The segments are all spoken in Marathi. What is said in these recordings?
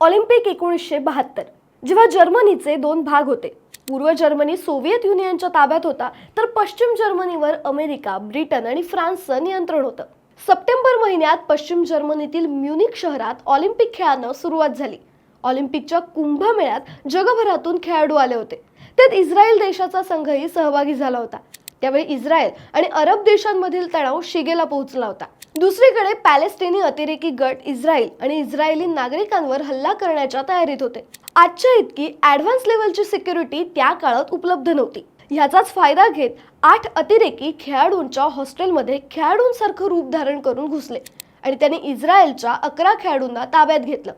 ऑलिम्पिक एकोणीसशे बहात्तर. जेव्हा जर्मनीचे दोन भाग होते पूर्व जर्मनी सोव्हिएत युनियनच्या ताब्यात होता तर पश्चिम जर्मनीवर अमेरिका ब्रिटन आणि फ्रान्सचं नियंत्रण होतं. सप्टेंबर महिन्यात पश्चिम जर्मनीतील म्युनिक शहरात ऑलिम्पिक खेळानं सुरुवात झाली. ऑलिम्पिकच्या कुंभमेळ्यात जगभरातून खेळाडू आले होते. त्यात इस्रायल देशाचा संघही सहभागी झाला होता. त्यावेळी इस्रायल आणि अरब देशांमधील तणाव शिगेला पोहोचला होता. दुसरीकडे पॅलेस्टिनी अतिरेकी गट इस्रायल आणि इस्रायली नागरिकांवर हल्ला करण्याच्या तयारीत होते. आजच्या इतकी ॲडव्हान्स लेवलची सिक्युरिटी त्या काळात उपलब्ध नव्हती. ह्याचाच फायदा घेत आठ अतिरेकी खेळाडूंच्या हॉस्टेलमध्ये खेळाडूंसारखं रूप धारण करून घुसले आणि त्यांनी इस्रायलच्या अकरा खेळाडूंना ताब्यात घेतलं.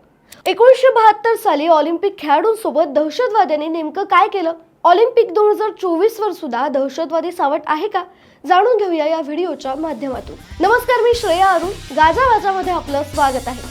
एकोणीसशे बहात्तर साली ऑलिम्पिक खेळाडूंसोबत दहशतवाद्यांनी नेमकं काय केलं? ऑलिम्पिक दोन हजार चोवीस वर सुद्धा दहशतवादी सावट आहे का? जाणून घेऊया या व्हिडिओच्या माध्यमातून. नमस्कार मी श्रेया अरुण. गाजा वाजामध्ये आपलं स्वागत आहे.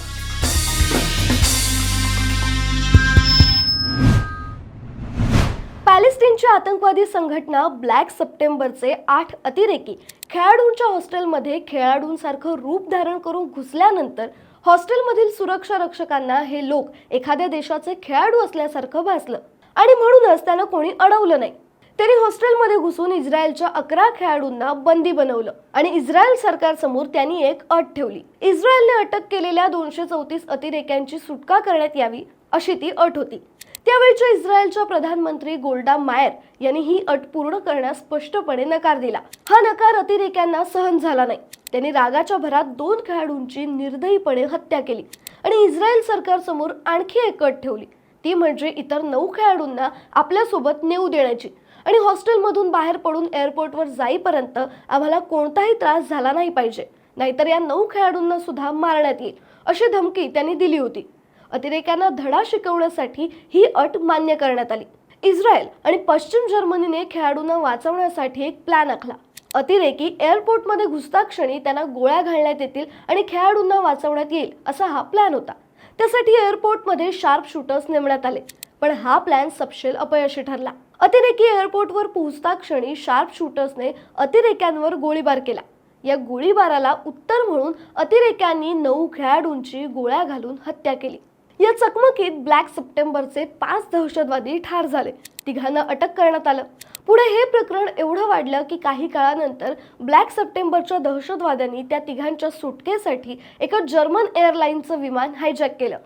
पॅलेस्टिनची आतंकवादी संघटना ब्लॅक सप्टेंबरचे आठ अतिरेकी खेळाडूंच्या हॉस्टेलमध्ये खेळाडूंसारखं रूप धारण करून घुसल्यानंतर हॉस्टेलमधील सुरक्षा रक्षकांना हे लोक एखाद्या देशाचे खेळाडू असल्यासारखं भासलं. आणि म्हणूनच त्यानं कोणी अडवलं नाही. त्यांनी हॉस्टेलमध्ये घुसून इस्रायलच्या अकरा खेळाडूंना बंदी बनवलं आणि इस्रायल सरकारसमोर त्यांनी एक अट ठेवली. इस्रायलने अटक केलेल्या दोनशे चौतीस अतिरेक्यांची सुटका करण्यात यावी अशी ती अट होती. त्यावेळच्या इस्रायलच्या प्रधानमंत्री गोल्डा मायर यांनी ही अट पूर्ण करण्यास स्पष्टपणे नकार दिला. हा नकार अतिरेक्यांना सहन झाला नाही. त्यांनी रागाच्या भरात दोन खेळाडूंची निर्दयीपणे हत्या केली आणि इस्रायल सरकारसमोर आणखी एक अट ठेवली. ती म्हणजे इतर नऊ खेळाडूंना आपल्यासोबत नेऊ देण्याची. आणि हॉस्टेलमधून बाहेर पडून एअरपोर्टवर जाईपर्यंत आम्हाला कोणताही त्रास झाला नाही पाहिजे. नाहीतर या नऊ खेळाडूंना सुद्धा मारण्यात येईल अशी धमकी त्यांनी दिली होती. अतिरेक्यांना धडा शिकवण्यासाठी ही अट मान्य करण्यात आली. इस्रायल आणि पश्चिम जर्मनीने खेळाडूंना वाचवण्यासाठी एक प्लॅन आखला. अतिरेकी एअरपोर्टमध्ये घुसता क्षणी त्यांना गोळ्या घालण्यात येतील आणि खेळाडूंना वाचवण्यात येईल असा हा प्लॅन होता. त्यासाठी एअरपोर्टमध्ये शार्प शूटर्स नेमण्यात आले. पण हा प्लॅन सपशेल अपयशी ठरला. अतिरेकी एअरपोर्टवर पोहोचता क्षणी शार्प शूटर्सने अतिरेक्यांवर गोळीबार केला. या गोळीबाराला उत्तर म्हणून अतिरेक्यांनी नऊ खेळाडूंची गोळ्या घालून हत्या केली. या चकमकीत ब्लॅक सप्टेंबरचे पाच दहशतवादी ठार झाले. तिघांना अटक करण्यात आलं. पुढे हे प्रकरण एवढं वाढलं की काही काळानंतर ब्लॅक सप्टेंबरच्या दहशतवाद्यांनी त्या तिघांच्या सुटकेसाठी एका जर्मन एअरलाईनचं विमान हायजॅक केलं.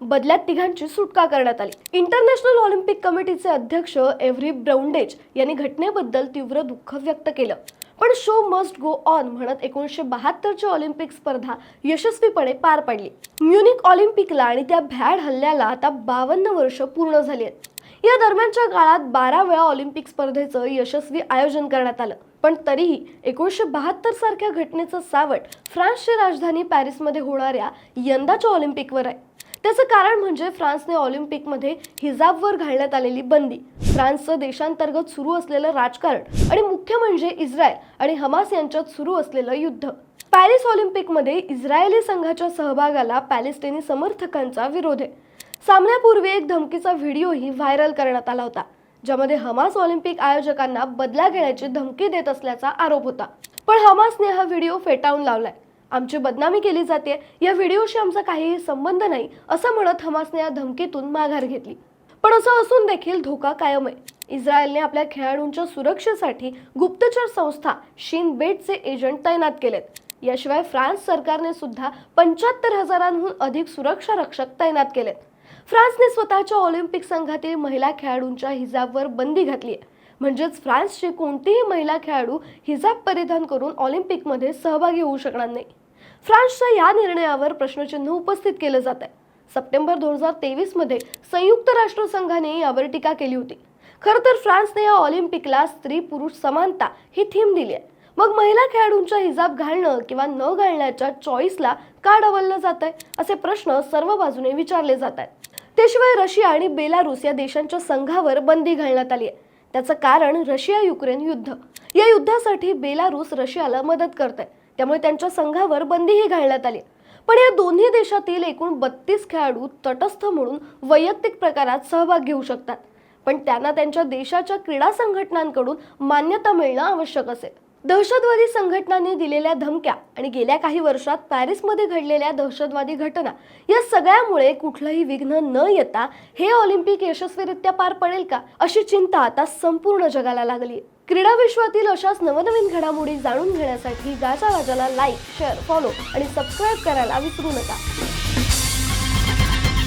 बदल्यात तिघांची सुटका करण्यात आली. इंटरनॅशनल ऑलिम्पिक कमिटीचे अध्यक्ष एव्हरी ब्राउंडेज यांनी घटनेबद्दल तीव्र दुःख व्यक्त केलं. पण शो मस्ट गो ऑन म्हणत एकोणीसशे बहात्तरची ऑलिम्पिक स्पर्धा यशस्वीपणे पार पडली. म्युनिक ऑलिम्पिकला आणि त्या भ्याड हल्ल्याला आता बावन्न वर्ष पूर्ण झाली आहेत. या दरम्यानच्या काळात बारा वेळा ऑलिम्पिक स्पर्धेचं यशस्वी आयोजन करण्यात आलं. पण तरीही एकोणीसशे बहात्तर सारख्या घटनेचं सावट फ्रान्सची राजधानी पॅरिसमध्ये होणाऱ्या यंदाच्या ऑलिम्पिकवर आहे. त्याचं कारण म्हणजे फ्रान्सने ऑलिम्पिकमध्ये हिजाबवर घालण्यात आलेली बंदी. फ्रान्सचं देशांतर्गत सुरू असलेलं राजकारण आणि मुख्य म्हणजे इस्रायल आणि हमास यांच्यात सुरू असलेलं युद्ध. पॅरिस ऑलिम्पिकमध्ये इस्रायली संघाच्या सहभागाला पॅलेस्टिनी समर्थकांचा विरोध आहे. सामन्यापूर्वी एक धमकीचा व्हिडिओही व्हायरल करण्यात आला होता ज्यामध्ये हमास ऑलिम्पिक आयोजकांना बदला घेण्याची धमकी देत असल्याचा आरोप होता. पण हमासने हा व्हिडिओ फेटाळून लावलाय. आमची बदनामी केली जाते. या व्हिडिओशी आमचा काहीही संबंध नाही असं म्हणत हमासने या धमकीतून माघार घेतली. पण असं असून देखील धोका कायम आहे. इस्रायलने आपल्या खेळाडूंच्या सुरक्षेसाठी गुप्तचर संस्था शीन बेटचे एजंट तैनात केलेत. याशिवाय फ्रान्स सरकारने सुद्धा पंच्याहत्तर हजारांहून अधिक सुरक्षा रक्षक तैनात केलेत. फ्रान्सने स्वतःच्या ऑलिम्पिक संघातील महिला खेळाडूंच्या हिजाबवर बंदी घातली आहे. म्हणजेच फ्रान्सची कोणतीही महिला खेळाडू हिजाब परिधान करून ऑलिम्पिकमध्ये सहभागी होऊ शकणार नाही. फ्रान्सच्या या निर्णयावर प्रश्नचिन्ह उपस्थित केलं जात आहे सप्टेंबर दोन हजार तेवीसमध्ये संयुक्त राष्ट्रसंघाने यावर टीका केली होती. खरं तर फ्रान्सने या ऑलिम्पिकला स्त्री पुरुष समानता ही थीम दिली आहे. मग महिला खेळाडूंच्या हिजाब घालणं किंवा न घालण्याच्या चॉईसला का डवललं जात आहे असे प्रश्न सर्व बाजूने विचारले जात आहेत त्याशिवाय रशिया आणि बेलारूस या देशांच्या संघावर बंदी घालण्यात आली आहे. त्याचं कारण रशिया युक्रेन युद्ध. या युद्धासाठी बेलारूस रशियाला मदत करते त्यामुळे त्यांच्या संघावर बंदीही घालण्यात आली. पण या दोन्ही देशातील एकूण बत्तीस खेळाडू तटस्थ म्हणून वैयक्तिक प्रकारात सहभाग घेऊ शकतात. पण त्यांना त्यांच्या देशाच्या क्रीडा संघटनांकडून मान्यता मिळणं आवश्यक असेल. दहशतवादी संघटनांनी दिलेल्या धमक्या आणि गेल्या काही वर्षात पॅरिसमध्ये घडलेल्या दहशतवादी घटना या सगळ्यामुळे कुठलंही विघ्न न येता हे ऑलिम्पिक यशस्वीरित्या पार पडेल का अशी चिंता आता संपूर्ण जगाला लागली क्रीडा विश्वातील अशाच नवनवीन घडामोडी जाणून घेण्यासाठी गाजा राजाला लाईक शेअर फॉलो आणि सबस्क्राईब करायला विसरू नका.